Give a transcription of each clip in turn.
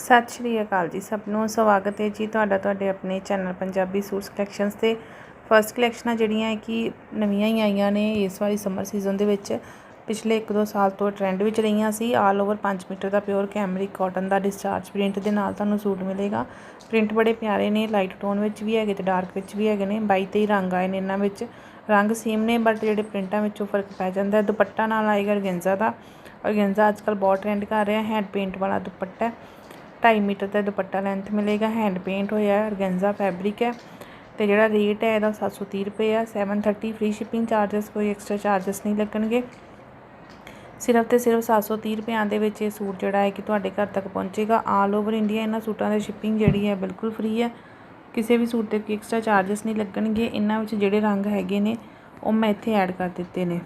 ਸਤਿ ਸ਼੍ਰੀ ਅਕਾਲ ਜੀ ਸਭ ਨੂੰ। ਸਵਾਗਤ ਹੈ ਜੀ ਤੁਹਾਡਾ ਤੁਹਾਡੇ ਆਪਣੇ ਚੈਨਲ ਪੰਜਾਬੀ ਸੂਟਸ ਕਲੈਕਸ਼ਨਸ ਤੇ। ਫਰਸਟ ਕਲੈਕਸ਼ਨਾਂ ਜਿਹੜੀਆਂ ਕਿ ਨਵੀਆਂ ਹੀ ਆਈਆਂ ਨੇ ਇਸ ਵਾਰੀ ਸਮਰ ਸੀਜ਼ਨ ਦੇ ਵਿੱਚ। ਪਿਛਲੇ 1-2 ਸਾਲ ਤੋਂ ਟ੍ਰੈਂਡ ਵਿੱਚ ਰਹੀਆਂ ਸੀ। ਆਲ ਓਵਰ 5 ਮੀਟਰ ਦਾ ਪਿਓਰ ਕੈਮਰਿਕ ਕਾਟਨ ਦਾ ਡਿਸਚਾਰਜ ਪ੍ਰਿੰਟ ਦੇ ਨਾਲ ਤੁਹਾਨੂੰ ਸੂਟ ਮਿਲੇਗਾ। ਪ੍ਰਿੰਟ ਬੜੇ ਪਿਆਰੇ ਨੇ ਲਾਈਟ ਟੋਨ ਵਿੱਚ ਵੀ ਹੈਗੇ ਤੇ ਡਾਰਕ ਵਿੱਚ ਵੀ ਹੈਗੇ ਨੇ। 22 23 ਰੰਗ ਆਏ ਨੇ ਇਹਨਾਂ ਵਿੱਚ। ਰੰਗ ਸੇਮ ਨੇ ਬਟ ਜਿਹੜੇ ਪ੍ਰਿੰਟਾਂ ਵਿੱਚੋਂ ਫ਼ਰਕ ਪੈ ਜਾਂਦਾ ਦੁਪੱਟਾ ਨਾਲ ਆਏਗਾ ਔਰਗੈਂਜ਼ਾ ਦਾ। ਔਰਗੈਂਜ਼ਾ ਅੱਜਕੱਲ ਬਹੁਤ ਟ੍ਰੈਂਡ ਕਰ ਰਿਹਾ ਹੈਂਡ ਪੇਂਟ ਵਾਲਾ ਦੁਪੱਟਾ ਢਾਈ ਮੀਟਰ ਦਾ ਦੁਪੱਟਾ ਲੈਂਥ ਮਿਲੇਗਾ ਹੈਂਡ ਪੇਂਟ ਹੋਇਆ ਅਰਗੈਂਜ਼ਾ ਫੈਬਰਿਕ ਹੈ ਤੇ ਜਿਹੜਾ ਰੇਟ ਹੈ ਇਹਦਾ 730 ਰੁਪਏ ਆ 730 ਫ੍ਰੀ ਸ਼ਿਪਿੰਗ ਚਾਰजेस ਕੋਈ ਐਕਸਟਰਾ ਚਾਰजेस ਨਹੀਂ ਲੱਗਣਗੇ। ਸਿਰਫ ਤੇ ਸਿਰਫ 730 ਰੁਪਿਆਂ ਦੇ ਵਿੱਚ ਇਹ ਸੂਟ ਜਿਹੜਾ ਹੈ ਕਿ ਤੁਹਾਡੇ ਘਰ ਤੱਕ ਪਹੁੰਚੇਗਾ ਆਲ ਓਵਰ ਇੰਡੀਆ ਇਹਨਾਂ ਸੂਟਾਂ ਦੀ ਸ਼ਿਪਿੰਗ ਜਿਹੜੀ ਹੈ ਬਿਲਕੁਲ ਫ੍ਰੀ ਹੈ। ਕਿਸੇ ਵੀ ਸੂਟ ਤੇ ਕੋਈ ਐਕਸਟਰਾ ਚਾਰजेस ਨਹੀਂ ਲੱਗਣਗੇ, ਇਹਨਾਂ ਵਿੱਚ ਜਿਹੜੇ ਰੰਗ ਹੈਗੇ ਨੇ, ਉਹ ਮੈਂ ਇੱਥੇ ਐਡ ਕਰ ਦਿੱਤੇ ਨੇ।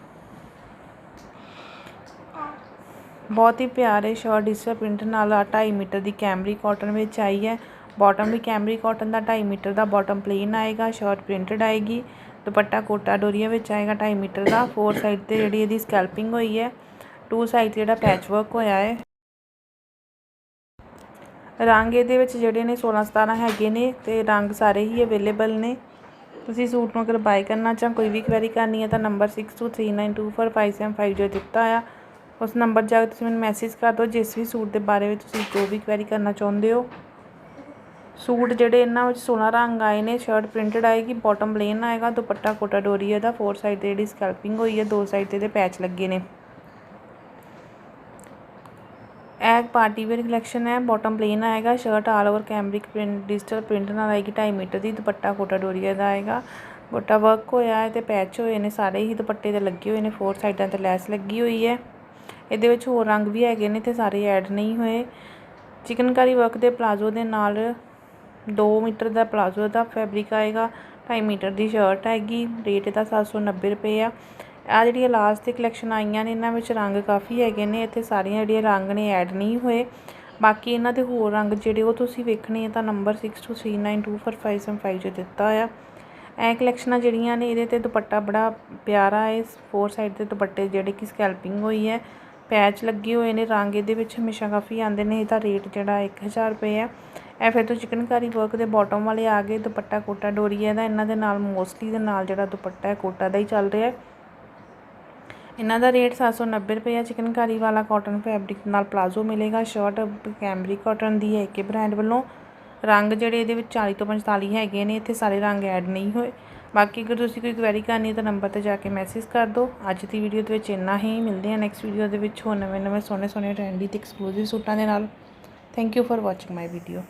ਬਹੁਤ ਹੀ ਪਿਆਰੇ ਸ਼ਰਟ ਡਿਜੀਟਲ ਪ੍ਰਿੰਟ ਨਾਲ 2.5 ਮੀਟਰ ਦੀ ਕੈਮਰੀ ਕਾਟਨ ਵਿੱਚ ਆਈ ਹੈ। ਬਾਟਮ ਵੀ ਕੈਮਰੀ ਕਾਟਨ ਦਾ 2.5 ਮੀਟਰ ਦਾ ਬਾਟਮ ਪਲੇਨ ਆਏਗਾ ਸ਼ਰਟ ਪ੍ਰਿੰਟਡ ਆਏਗੀ। ਦੁਪੱਟਾ ਕੋਟਾ ਡੋਰੀਆ ਵਿੱਚ ਆਏਗਾ 2.5 ਮੀਟਰ ਦਾ। ਫੋਰ ਸਾਈਡ ਤੇ ਜਿਹੜੀ ਇਹਦੀ ਸਕੈਲਪਿੰਗ ਹੋਈ ਹੈ, ਟੂ ਸਾਈਡ ਜਿਹੜਾ ਪੈਚ ਵਰਕ ਹੋਇਆ ਹੈ। ਰੰਗ ਇਹਦੇ ਵਿੱਚ ਜਿਹੜੇ ਨੇ 16 17 ਹੈਗੇ ਨੇ ਤੇ ਰੰਗ ਸਾਰੇ ਹੀ ਅਵੇਲੇਬਲ ਨੇ। ਤੁਸੀਂ ਸੂਟ ਨੂੰ ਅਗਰ ਬਾਈ ਕਰਨਾ ਚਾਹ, ਕੋਈ ਵੀ ਕੁਐਰੀ ਕਰਨੀ ਹੈ ਤਾਂ ਨੰਬਰ 6239245750 ਦਿੱਤਾ ਆ। ਉਸ ਨੰਬਰ ਜਾ ਕੇ ਤੁਸੀਂ ਮੈਨੂੰ ਮੈਸੇਜ ਕਰ ਦਿਓ, ਜਿਸ ਵੀ ਸੂਟ ਦੇ ਬਾਰੇ ਵਿੱਚ ਤੁਸੀਂ ਜੋ ਵੀ ਕੁਐਰੀ ਕਰਨਾ ਚਾਹੁੰਦੇ ਹੋ। ਸੂਟ ਜਿਹੜੇ ਇਹਨਾਂ ਵਿੱਚ 16 ਰੰਗ ਆਏ ਨੇ ਸ਼ਰਟ ਪ੍ਰਿੰਟਡ ਆਏਗੀ ਬਾਟਮ ਪਲੇਨ ਆਏਗਾ, ਦੁਪੱਟਾ ਕੋਟਾ ਡੋਰੀ ਦਾ ਫੋਰ ਸਾਈਡ ਤੇ ਜਿਹੜੀ ਸਕਲਪਿੰਗ ਹੋਈ ਹੈ ਦੋ ਸਾਈਡ ਤੇ ਇਹਦੇ ਪੈਚ ਲੱਗੇ ਨੇ। ਇਹ ਪਾਰਟੀ ਵੇਅਰ ਕਲੈਕਸ਼ਨ ਹੈ ਬਾਟਮ ਪਲੇਨ ਆਏਗਾ shirt all over cambric print digital print ਨਾਲ ਆਏਗੀ 2.5 ਮੀਟਰ ਦੀ, ਦੁਪੱਟਾ ਕੋਟਾ ਡੋਰੀਆ ਦਾ ਆਏਗਾ। ਗੋਟਾ ਵਰਕ ਹੋਇਆ ਹੈ ਤੇ ਪੈਚ ਹੋਏ ਨੇ, ਸਾਰੇ ਹੀ ਦੁਪੱਟੇ ਤੇ ਲੱਗੇ ਹੋਏ ਨੇ ਫੋਰ ਸਾਈਡਾਂ ਤੇ ਲੈਸ ਲੱਗੀ ਹੋਈ ਹੈ। ਇਹਦੇ ਵਿੱਚ ਹੋਰ ਰੰਗ ਵੀ ਹੈਗੇ ਨੇ ਤੇ ਸਾਰੇ ਐਡ ਨਹੀਂ ਹੋਏ। ਚਿਕਨਕਾਰੀ ਵਰਕ ਦੇ ਪਲਾਜ਼ੋ ਦੇ ਨਾਲ 2 ਮੀਟਰ ਦਾ ਪਲਾਜ਼ੋ ਦਾ ਫੈਬਰਿਕ ਆਏਗਾ 2.5 ਮੀਟਰ ਦੀ ਸ਼ਰਟ ਹੈਗੀ ਰੇਟ ਇਹਦਾ 790 ਰੁਪਏ ਆ। ਆ ਜਿਹੜੀਆਂ ਲਾਸਟ ਦੀ ਕਲੈਕਸ਼ਨ ਆਈਆਂ ਨੇ, ਇਹਨਾਂ ਵਿੱਚ ਰੰਗ ਕਾਫੀ ਹੈਗੇ ਨੇ, ਇੱਥੇ ਸਾਰੀਆਂ ਜਿਹੜੀਆਂ ਰੰਗ ਨੇ ਐਡ ਨਹੀਂ ਹੋਏ। ਬਾਕੀ ਇਹਨਾਂ ਦੇ ਹੋਰ ਰੰਗ ਜਿਹੜੇ ਉਹ ਤੁਸੀਂ ਵੇਖਣੇ ਆ, ਤਾਂ ਨੰਬਰ 6239245750 'ਚ ਦਿੱਤਾ ਆ। ਇਹ ਕਲੈਕਸ਼ਨਾਂ ਜਿਹੜੀਆਂ ਨੇ, ਇਹਦੇ ਤੇ ਦੁਪੱਟਾ ਬੜਾ ਪਿਆਰਾ ਹੈ ਫੋਰ ਸਾਈਡ ਤੇ ਦੁਪੱਟੇ ਜਿਹੜੇ ਕਿ ਸਕੈਲਪਿੰਗ ਹੋਈ ਹੈ। ਪੈਚ ਲੱਗੇ ਹੋਏ ਨੇ, ਰੰਗ ਇਹਦੇ ਵਿੱਚ ਹਮੇਸ਼ਾ ਕਾਫੀ ਆਉਂਦੇ ਨੇ ਇਹਦਾ ਰੇਟ ਜਿਹੜਾ 1000 ਰੁਪਏ ਆ। ਇਹ ਫਿਰ ਤੋਂ ਚਿਕਨਕਾਰੀ ਵਰਕ ਦੇ ਬਾਟਮ ਵਾਲੇ ਆ ਗਏ, ਦੁਪੱਟਾ ਕੋਟਾ ਡੋਰੀ ਹੈ ਦਾ, ਇਹਨਾਂ ਦੇ ਨਾਲ ਮੋਸਟਲੀ ਦੇ ਨਾਲ ਜਿਹੜਾ ਦੁਪੱਟਾ ਹੈ, ਕੋਟਾ ਦਾ ਹੀ ਚੱਲ ਰਿਹਾ ਹੈ। ਇਹਨਾਂ ਦਾ ਰੇਟ 790 ਰੁਪਏ ਹੈ ਚਿਕਨਕਾਰੀ ਵਾਲਾ ਕਾਟਨ ਫੈਬਰਿਕ ਨਾਲ ਪਲਾਜ਼ੋ ਮਿਲੇਗਾ ਸ਼ਰਟ ਕੈਮਰੀ ਕਾਟਨ ਦੀ ਹੈ ਕਿ ਬ੍ਰਾਂਡ ਵੱਲੋਂ। ਰੰਗ ਜਿਹੜੇ ਇਹਦੇ ਵਿੱਚ 40 ਤੋਂ 45 ਹੈਗੇ ਨੇ, ਇੱਥੇ ਸਾਰੇ ਰੰਗ ਐਡ ਨਹੀਂ ਹੋਏ। ਬਾਕੀ ਅਗਰ ਤੁਸੀਂ ਕੋਈ ਕੁਐਰੀ ਕਰਨੀ ਤਾਂ ਨੰਬਰ ਤੇ ਜਾ ਕੇ ਮੈਸੇਜ ਕਰ ਦਿਓ। ਅੱਜ ਦੀ ਵੀਡੀਓ ਦੇ ਵਿੱਚ ਇੰਨਾ ਹੀ। ਮਿਲਦੇ ਹਾਂ ਨੈਕਸਟ ਵੀਡੀਓ ਦੇ ਵਿੱਚ ਹੋਰ ਨਵੇਂ ਨਵੇਂ ਸੋਹਣੇ ਸੋਹਣੇ ਟ੍ਰੈਂਡੀ ਤੇ ਐਕਸਕਲੂਸਿਵ ਸੂਟਾਂ ਦੇ ਨਾਲ। Thank you for watching my video